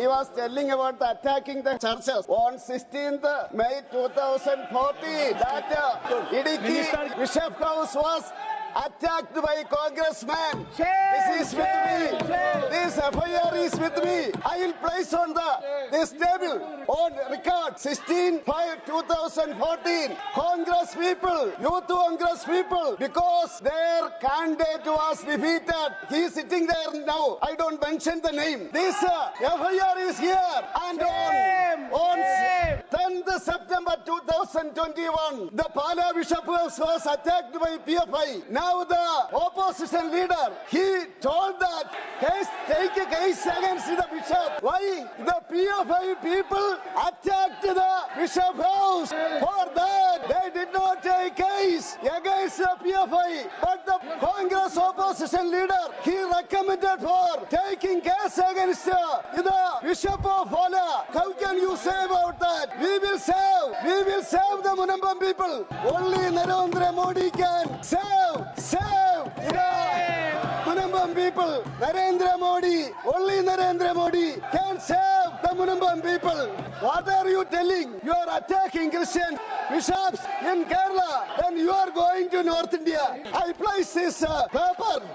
he was telling about the attacking the churches on 16th May 2014 that uh, Idiki Bishop House was attacked by congressman. This is with me. This FIR is with me. I will place on the this table on record 16 5 2014 Congress people, youth Congress people, because their candidate was defeated. He is sitting there now. I don't mention the name. This uh, FIR is here and on on 10th September 2021, the Pala Bishop House was attacked by PFI. Now the opposition leader, he told that case, take a case against the bishop. Why? The PFI people attacked the Bishop House. For that, they did not take case against the PFI. But the Congress opposition leader, he recommended for taking against the Bishop of Pala. How can you say about that? We will save, we will save the Munambam people. Only Narendra Modi can save, save the Munambam people. Narendra Modi, only Narendra Modi can save the Munambam people. What are you telling? You are attacking Christian bishops in Kerala. Then you are going to North India. I place this uh, paper